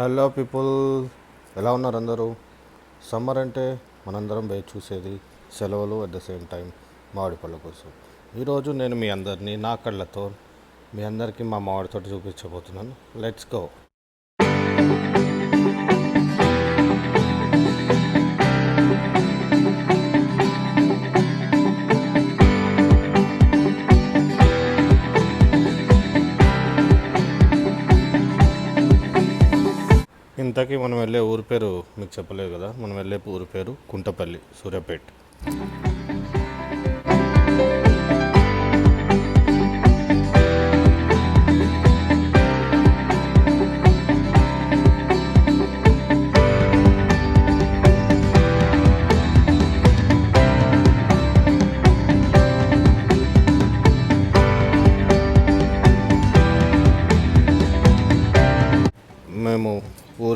Hello people. ఎలా ఉన్నారు అందరూ? సమ్మర్ అంటే మనందరం వేచి చూసేది సెలవులు అట్ ద సేమ్ టైం మామిడి పళ్ళ కోసం. ఈరోజు నేను మీ అందరినీ నా కళ్ళతో మీ అందరికీ మా మామిడి తోట చూపించబోతున్నాను. లెట్స్ గో ఇంతకీ మనం వెళ్ళే ఊరి పేరు మీకు చెప్పలేదు కదా? మనం వెళ్ళే ఊరి పేరు కుంటపల్లి సూర్యాపేట్.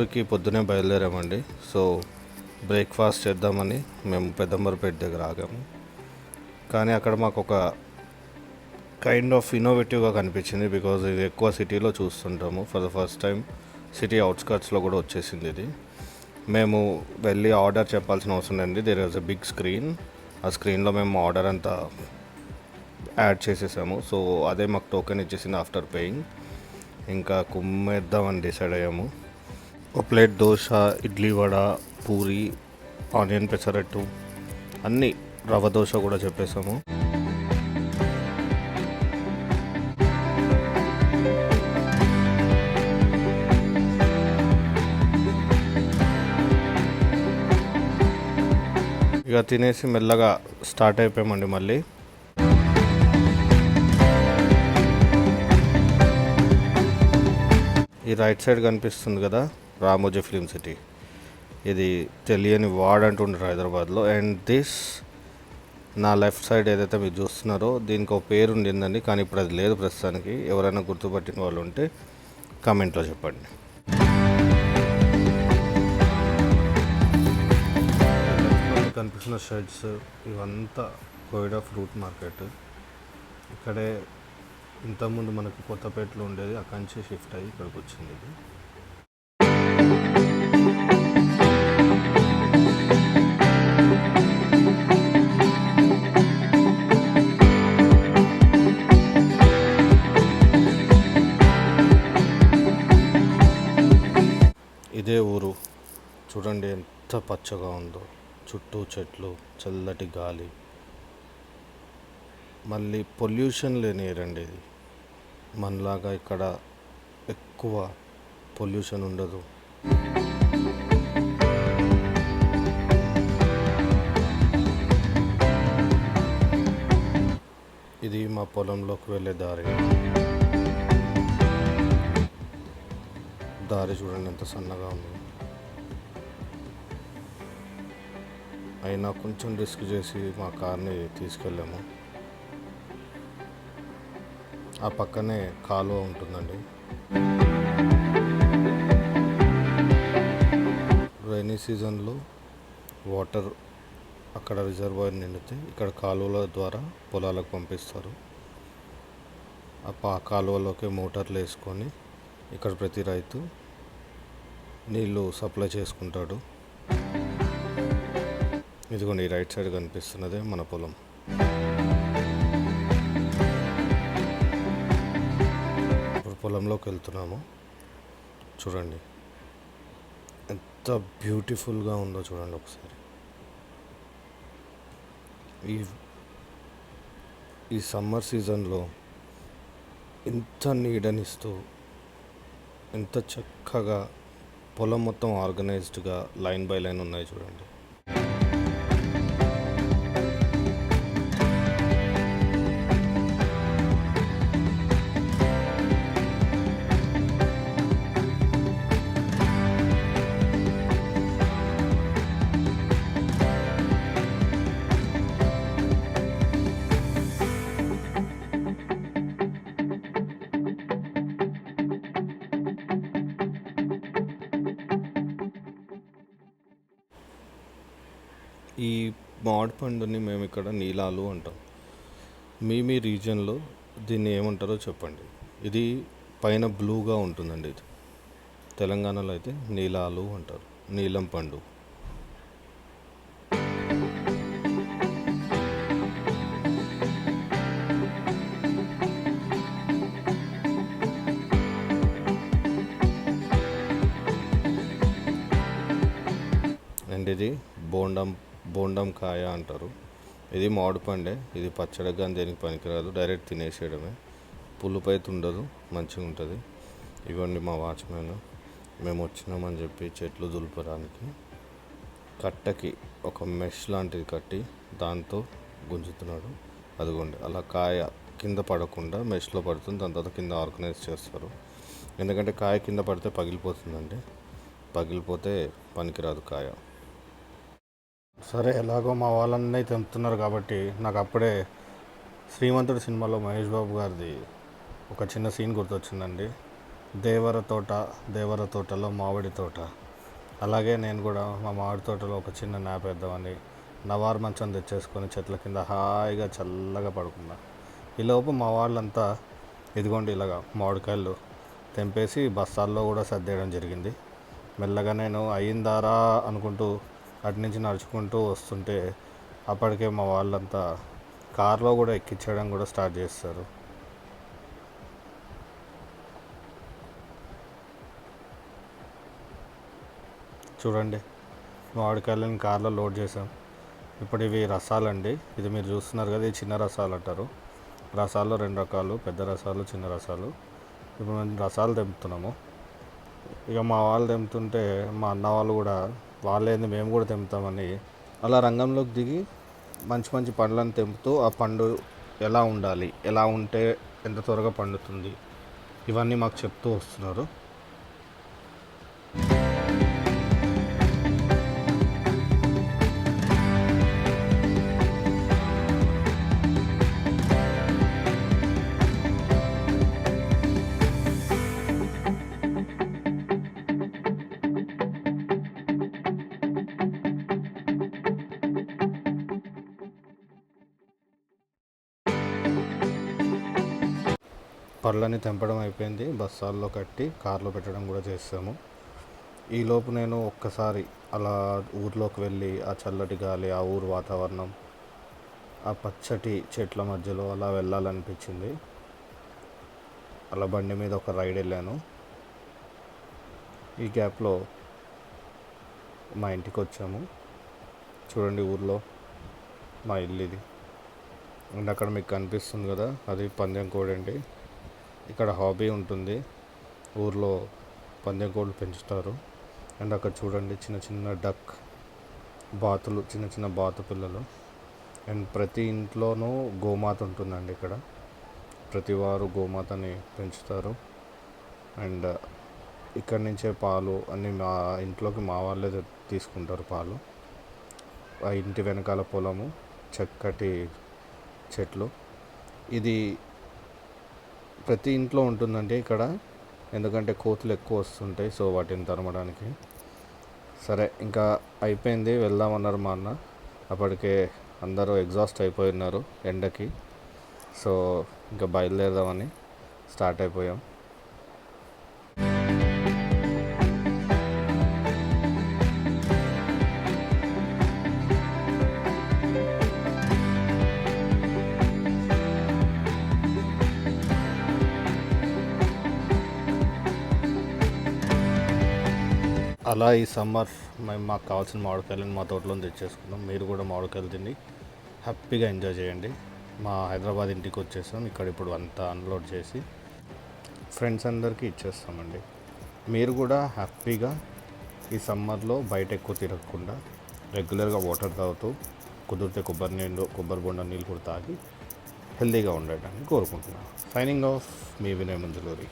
ఊరికి పొద్దునే బయలుదేరామండి. సో బ్రేక్ఫాస్ట్ చేద్దామని మేము పెద్దంబరపేట దగ్గర ఆగాము. కానీ అక్కడ మాకు ఒక కైండ్ ఆఫ్ ఇన్నోవేటివ్గా కనిపించింది బికాజ్ ఇది ఎక్కువ సిటీలో చూస్తుంటాము. For the first time city అవుట్స్కట్స్లో కూడా వచ్చేసింది ఇది. మేము వెళ్ళి ఆర్డర్ చెప్పాల్సిన అవసరం అండి there was a big screen ఆ స్క్రీన్లో మేము ఆర్డర్ అంతా యాడ్ చేసేసాము. సో అదే మాకు టోకెన్ ఇచ్చేసింది ఆఫ్టర్ పేయింగ్ ఇంకా కుమ్మేద్దామని డిసైడ్ అయ్యాము. ఒక ప్లేట్ దోశ ఇడ్లీ వడ పూరి ఆనియన్ పెసరట్టు అన్నీ రవ దోశ కూడా చెప్పేసాము ఇక తినేసి మెల్లగా స్టార్ట్ అయిపోయామండి మళ్ళీ. ఈ రైట్ సైడ్ కనిపిస్తుంది కదా? Ramoji film city. ఇది తెలియని వార్డ్ అంటుంటారు హైదరాబాద్లో. అండ్ దిస్ నా లెఫ్ట్ సైడ్ ఏదైతే మీరు చూస్తున్నారో దీనికి ఒక పేరు ఉండిందండి కానీ ఇప్పుడు అది లేదు ప్రస్తుతానికి. ఎవరైనా గుర్తుపట్టిన వాళ్ళు ఉంటే కామెంట్లో చెప్పండి. కనిపిస్తున్న షర్ట్స్ ఇవంతా కోయిడా ఫ్రూట్ మార్కెట్. ఇక్కడే ఇంతకుముందు మనకు కొత్తపేటలో ఉండేది అక్కడి నుంచి షిఫ్ట్ అయ్యి ఇక్కడికి వచ్చింది ఇది. ఇదే ఊరు. చూడండి ఎంత పచ్చగా ఉందో. చుట్టూ చెట్లు చల్లటి గాలి. మళ్ళీ పొల్యూషన్ లేని ఏరియా అండి ఇది. మనలాగా ఇక్కడ ఎక్కువ పొల్యూషన్ ఉండదు. ఇది మా పొలంలోకి వెళ్ళే దారి. దారి చూడండి ఎంత సన్నగా ఉంది. అయినా కొంచెం రిస్క్ చేసి మా కార్ని తీసుకెళ్ళాము. ఆ పక్కనే కాలువ ఉంటుందండి. రైనీ సీజన్లో వాటర్ అక్కడ రిజర్వాయర్ నిండితే ఇక్కడ కాలువల ద్వారా పొలాలకు పంపిస్తారు. ఆ పా కాలువలోకి మోటార్లు వేసుకొని ఇక్కడ ప్రతి రైతు నీళ్ళు సప్లై చేసుకుంటాడు. ఇదిగోండి రైట్ సైడ్ కనిపిస్తున్నదే మన పొలం. ఇప్పుడు పొలంలోకి వెళ్తున్నాము. చూడండి ఎంత బ్యూటిఫుల్గా ఉందో చూడండి ఒకసారి. ఈ ఈ సమ్మర్ సీజన్లో ఎంత నీడనిస్తూ ఎంత చక్కగా పొలం మొత్తం ఆర్గనైజ్డ్గా లైన్ బై లైన్ ఉన్నాయి చూడండి. ఈ మామిడి పండుని మేము ఇక్కడ నీలాలు అంటాం. మీ మీ రీజియన్లో దీన్ని ఏమంటారో చెప్పండి. ఇది పైన బ్లూగా ఉంటుందండి ఇది. తెలంగాణలో అయితే నీలాలు అంటారు. నీలం పండు. అండ్ ఇది బోండం బోండం కాయ అంటారు. ఇది మామిడి పండే ఇది పచ్చడి కానీ దేనికి పనికిరాదు. డైరెక్ట్ తినేసేయడమే. పులుపు అయితే ఉండదు మంచిగా ఉంటుంది. ఇవ్వండి మా వాచ్మెన్. మేము వచ్చినామని చెప్పి చెట్లు దులపడానికి కట్టకి ఒక మెష్ లాంటిది కట్టి దాంతో గుంజుతున్నాడు. అదిగోండి అలా కాయ కింద పడకుండా మెష్లో పడుతుంది. దాని తర్వాత కింద ఆర్గనైజ్ చేస్తారు. ఎందుకంటే కాయ కింద పడితే పగిలిపోతుందండి. పగిలిపోతే పనికిరాదు కాయ. సరే ఎలాగో మా వాళ్ళన్నీ తెంపుతున్నారు కాబట్టి నాకు అప్పుడే శ్రీమంతుడు సినిమాలో మహేష్ బాబు గారిది ఒక చిన్న సీన్ గుర్తొచ్చిందండి. దేవర తోట దేవర తోటలో మామిడి తోట. అలాగే నేను కూడా మా మామిడి తోటలో ఒక చిన్న నాపేద్దామని నవార్ మంచం తెచ్చేసుకొని చెట్ల కింద హాయిగా చల్లగా పడుకున్నా. ఈలోపు మా వాళ్ళంతా ఇదిగోండి ఇలాగా మామిడికాయలు తెంపేసి బస్తాల్లో కూడా సర్దేయడం జరిగింది. మెల్లగా నేను అయిందారా అనుకుంటూ అటు నుంచి నడుచుకుంటూ వస్తుంటే అప్పటికే మా వాళ్ళంతా కార్లో కూడా ఎక్కించడం కూడా స్టార్ట్ చేస్తారు. చూడండి మామిడికాయలను కార్లో లోడ్ చేసాం ఇప్పుడు ఇవి రసాలండి. ఇది మీరు చూస్తున్నారు కదా ఇది చిన్న రసాలు అంటారు. రసాల్లో రెండు రకాలు పెద్ద రసాలు చిన్న రసాలు. ఇప్పుడు మేము రసాలు తెంపుతున్నాము. ఇక మా వాళ్ళు తెంపుతుంటే మా అన్న వాళ్ళు కూడా వాళ్ళేంది మేము కూడా తెంపుతామని అలా రంగంలోకి దిగి మంచి మంచి పండ్లను తెంపుతూ ఆ పండు ఎలా ఉండాలి ఎలా ఉంటే ఎంత త్వరగా పండుతుంది ఇవన్నీ మాకు చెప్తూ వస్తున్నారు. పళ్ళని తెంపడం అయిపోయింది. బస్తాల్లో కట్టి కార్లో పెట్టడం కూడా చేస్తాము. ఈలోపు నేను ఒక్కసారి అలా ఊర్లోకి వెళ్ళి ఆ చల్లటి గాలి ఆ ఊరు వాతావరణం ఆ పచ్చటి చెట్ల మధ్యలో అలా వెళ్ళాలనిపించింది. అలా బండి మీద ఒక రైడ్ వెళ్ళాను. ఈ గ్యాప్లో మా ఇంటికి వచ్చాము. చూడండి ఊర్లో మా ఇల్లు ఇది. అండ్ అక్కడ మీకు కనిపిస్తుంది కదా అది పందెం కోడి అండి ఇక్కడ హాబీ ఉంటుంది. ఊర్లో పందెం కోళ్ళు పెంచుతారు. అండ్ అక్కడ చూడండి చిన్న చిన్న డక్ బాతులు చిన్న చిన్న బాతు పిల్లలు. అండ్ ప్రతి ఇంట్లోనూ గోమాత ఉంటుందండి ఇక్కడ. ప్రతి వారు గోమాతని పెంచుతారు. అండ్ ఇక్కడి నుంచే పాలు అన్ని మా ఇంట్లోకి మా వాళ్ళే తీసుకుంటారు పాలు. ఆ ఇంటి వెనకాల పొలము చక్కటి చెట్లు. ఇది ప్రతి ఇంట్లో ఉంటుందండి ఇక్కడ. ఎందుకంటే కోతులు ఎక్కువ వస్తుంటాయి సో వాటిని తరమడానికి. సరే ఇంకా అయిపోయింది వెళ్దామన్నారు మా అన్న. అప్పటికే అందరూ ఎగ్జాస్ట్ అయిపోయి ఉన్నారు ఎండకి. సో ఇంకా బయలుదేరదామని స్టార్ట్ అయిపోయాం. అలా ఈ సమ్మర్ మేము మాకు కావాల్సిన మామిడికాయలను మా తోటలో తెచ్చేసుకున్నాం. మీరు కూడా మామిడికాయలు తిని హ్యాపీగా ఎంజాయ్ చేయండి. మా హైదరాబాద్ ఇంటికి వచ్చేసాం. ఇక్కడ ఇప్పుడు అంతా అన్లోడ్ చేసి ఫ్రెండ్స్ అందరికీ ఇచ్చేస్తామండి. మీరు కూడా హ్యాపీగా ఈ సమ్మర్లో బయట ఎక్కువ తిరగకుండా రెగ్యులర్గా వాటర్ తాగుతూ కుదిరితే కొబ్బరి నీళ్ళు కొబ్బరి బొండ నీళ్ళు కూడా తాగి హెల్తీగా ఉండటానికి కోరుకుంటున్నాను. సైనింగ్ ఆఫ్ మీ వినయ్ మంజులూరి.